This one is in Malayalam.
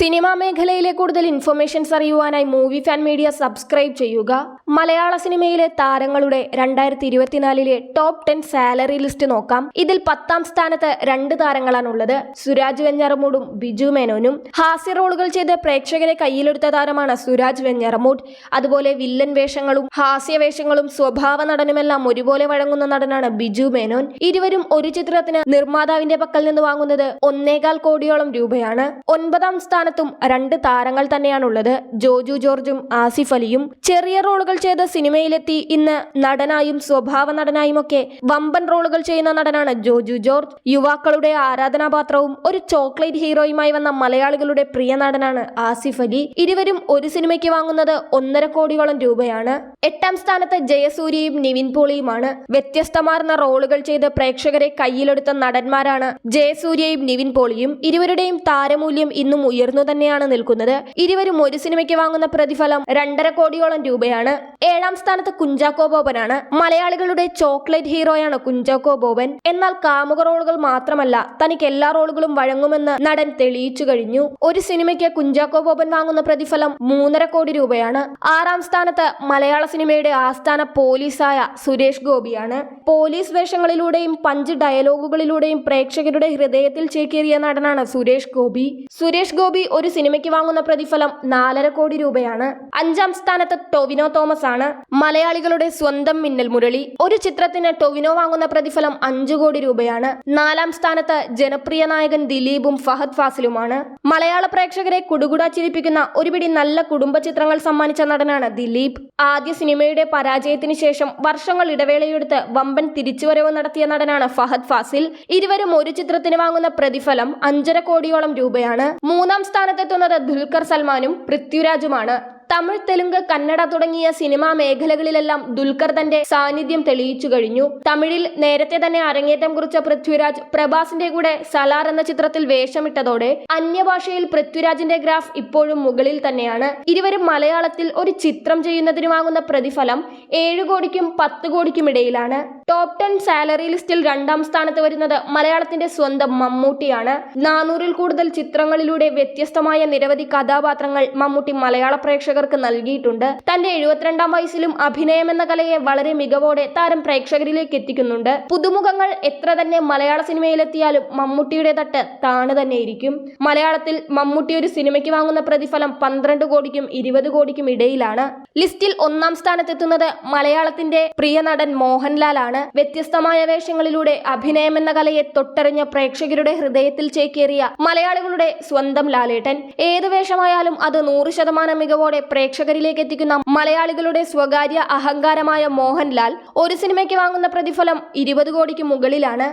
സിനിമാ മേഖലയിലെ കൂടുതൽ ഇൻഫർമേഷൻസ് അറിയുവാനായി മൂവി ഫാൻ മീഡിയ സബ്സ്ക്രൈബ് ചെയ്യുക. മലയാള സിനിമയിലെ താരങ്ങളുടെ രണ്ടായിരത്തി ഇരുപത്തിനാലിലെ ടോപ്പ് ടെൻ സാലറി ലിസ്റ്റ് നോക്കാം. ഇതിൽ പത്താം സ്ഥാനത്ത് രണ്ട് താരങ്ങളാണുള്ളത്. സുരാജ് വെഞ്ഞാറമൂടും ബിജു മേനോനും. ഹാസ്യ റോളുകൾ ചെയ്ത് പ്രേക്ഷകരെ കയ്യിലെടുത്ത താരമാണ് സുരാജ് വെഞ്ഞാറമൂട്. അതുപോലെ വില്ലൻ വേഷങ്ങളും ഹാസ്യ വേഷങ്ങളും സ്വഭാവ നടനുമെല്ലാം ഒരുപോലെ വഴങ്ങുന്ന നടനാണ് ബിജു മേനോൻ. ഇരുവരും ഒരു ചിത്രത്തിന് നിർമ്മാതാവിന്റെ പക്കൽ നിന്ന് വാങ്ങുന്നത് ഒന്നേകാൽ കോടിയോളം രൂപയാണ്. ഒൻപതാം സ്ഥാനത്തും രണ്ട് താരങ്ങൾ തന്നെയാണുള്ളത്. ജോജു ജോർജും ആസിഫ് അലിയും. ചെറിയ റോളുകൾ ചെയ്ത സിനിമയിലെത്തി ഇന്ന് നടനായും സ്വഭാവ നടനായും ഒക്കെ വമ്പൻ റോളുകൾ ചെയ്യുന്ന നടനാണ് ജോജു ജോർജ്. യുവാക്കളുടെ ആരാധനാപാത്രവും ഒരു ചോക്ലേറ്റ് ഹീറോയുമായി വന്ന മലയാളികളുടെ പ്രിയ നടനാണ് ആസിഫ് അലി. ഇരുവരും ഒരു സിനിമയ്ക്ക് വാങ്ങുന്നത് ഒന്നര കോടിയോളം രൂപയാണ്. എട്ടാം സ്ഥാനത്ത് ജയസൂര്യയും നിവിൻ പോളിയുമാണ്. വ്യത്യസ്തമാർന്ന റോളുകൾ ചെയ്ത് പ്രേക്ഷകരെ കയ്യിലെടുത്ത നടന്മാരാണ് ജയസൂര്യയും നിവിൻ പോളിയും. ഇരുവരുടെയും താരമൂല്യം ഇന്നും ഉയർന്നു തന്നെയാണ് നിൽക്കുന്നത്. ഇരുവരും ഒരു സിനിമയ്ക്ക് വാങ്ങുന്ന പ്രതിഫലം രണ്ടര കോടിയോളം രൂപയാണ്. ഏഴാം സ്ഥാനത്ത് കുഞ്ചാക്കോ ബോബനാണ് മലയാളികളുടെ ചോക്ലേറ്റ് ഹീറോയാണ് കുഞ്ചാക്കോ ബോബൻ എന്നാൽ കാമുക റോളുകൾ മാത്രമല്ല തനിക്ക് എല്ലാ റോളുകളും വഴങ്ങുമെന്ന് നടൻ തെളിയിച്ചു കഴിഞ്ഞു. ഒരു സിനിമയ്ക്ക് കുഞ്ചാക്കോ ബോബൻ വാങ്ങുന്ന പ്രതിഫലം മൂന്നര കോടി രൂപയാണ്. ആറാം സ്ഥാനത്ത് മലയാള സിനിമയുടെ ആസ്ഥാന പോലീസായ സുരേഷ് ഗോപിയാണ്. പോലീസ് വേഷങ്ങളിലൂടെയും പഞ്ച് ഡയലോഗുകളിലൂടെയും പ്രേക്ഷകരുടെ ഹൃദയത്തിൽ ചേക്കേറിയ നടനാണ് സുരേഷ് ഗോപി. സുരേഷ് ഗോപി ഒരു സിനിമയ്ക്ക് വാങ്ങുന്ന പ്രതിഫലം നാലര കോടി രൂപയാണ്. അഞ്ചാം സ്ഥാനത്ത് ടൊവിനോ തോമസ് ആണ് മലയാളികളുടെ സ്വന്തം മിന്നൽ മുരളി. ഒരു ചിത്രത്തിന് ടൊവിനോ വാങ്ങുന്ന പ്രതിഫലം അഞ്ചു കോടി രൂപയാണ്. നാലാം സ്ഥാനത്ത് ജനപ്രിയ നായകൻ ദിലീപും ഫഹദ് ഫാസിലുമാണ്. മലയാള പ്രേക്ഷകരെ കുടുകുടാ ചിരിപ്പിക്കുന്ന ഒരുപിടി നല്ല കുടുംബ ചിത്രങ്ങൾ സമ്മാനിച്ച നടനാണ് ദിലീപ്. ആദ്യ സിനിമയുടെ പരാജയത്തിന് ശേഷം വർഷങ്ങൾ ഇടവേളയെടുത്ത് വമ്പൻ തിരിച്ചുവരവ് നടത്തിയ നടനാണ് ഫഹദ് ഫാസിൽ. ഇരുവരും ഒരു ചിത്രത്തിന് വാങ്ങുന്ന പ്രതിഫലം അഞ്ചര കോടിയോളം രൂപയാണ്. മൂന്നാം സ്ഥാനത്തെത്തുന്നത് ദുൽഖർ സൽമാനും പൃഥ്വിരാജുമാണ്. തമിഴ് തെലുങ്ക് കന്നഡ തുടങ്ങിയ സിനിമാ മേഖലകളിലെല്ലാം ദുൽഖർ തന്റെ സാന്നിധ്യം തെളിയിച്ചു കഴിഞ്ഞു. തമിഴിൽ നേരത്തെ തന്നെ അരങ്ങേറ്റം കുറിച്ച പൃഥ്വിരാജ് പ്രഭാസിന്റെ കൂടെ സലാർ എന്ന ചിത്രത്തിൽ വേഷമിട്ടതോടെ അന്യഭാഷയിൽ പൃഥ്വിരാജിന്റെ ഗ്രാഫ് ഇപ്പോഴും മുകളിൽ തന്നെയാണ്. ഇരുവരും മലയാളത്തിൽ ഒരു ചിത്രം ചെയ്യുന്നതിനുമാകുന്ന പ്രതിഫലം ഏഴ് കോടിക്കും പത്ത് കോടിക്കും ഇടയിലാണ്. ടോപ്പ് ടെൻ സാലറി ലിസ്റ്റിൽ രണ്ടാം സ്ഥാനത്ത് വരുന്നത് മലയാളത്തിന്റെ സ്വന്തം മമ്മൂട്ടിയാണ്. നാനൂറിൽ കൂടുതൽ ചിത്രങ്ങളിലൂടെ വ്യത്യസ്തമായ നിരവധി കഥാപാത്രങ്ങൾ മമ്മൂട്ടി മലയാള പ്രേക്ഷകർക്ക് നൽകിയിട്ടുണ്ട്. തന്റെ എഴുപത്തിരണ്ടാം വയസ്സിലും അഭിനയം എന്ന കലയെ വളരെ മികവോടെ താരം പ്രേക്ഷകരിലേക്ക് എത്തിക്കുന്നുണ്ട്. പുതുമുഖങ്ങൾ എത്ര തന്നെ മലയാള സിനിമയിലെത്തിയാലും മമ്മൂട്ടിയുടെ തട്ട് താണു തന്നെയിരിക്കും മലയാളത്തിൽ മമ്മൂട്ടി ഒരു സിനിമയ്ക്ക് വാങ്ങുന്ന പ്രതിഫലം പന്ത്രണ്ട് കോടിക്കും ഇരുപത് കോടിക്കും ഇടയിലാണ്. ലിസ്റ്റിൽ ഒന്നാം സ്ഥാനത്തെത്തുന്നത് മലയാളത്തിന്റെ പ്രിയ നടൻ മോഹൻലാലാണ്. വ്യത്യസ്തമായ വേഷങ്ങളിലൂടെ അഭിനയം എന്ന കലയെ തൊട്ടറിഞ്ഞ പ്രേക്ഷകരുടെ ഹൃദയത്തിൽ ചേക്കേറിയ മലയാളികളുടെ സ്വന്തം ലാലേട്ടൻ. ഏത് വേഷമായാലും അത് നൂറ് ശതമാനം മികവോടെ പ്രേക്ഷകരിലേക്ക് എത്തിക്കുന്ന മലയാളികളുടെ സ്വകാര്യ അഹങ്കാരമായ മോഹൻലാൽ ഒരു സിനിമയ്ക്ക് വാങ്ങുന്ന പ്രതിഫലം ഇരുപത് കോടിക്ക് മുകളിലാണ്.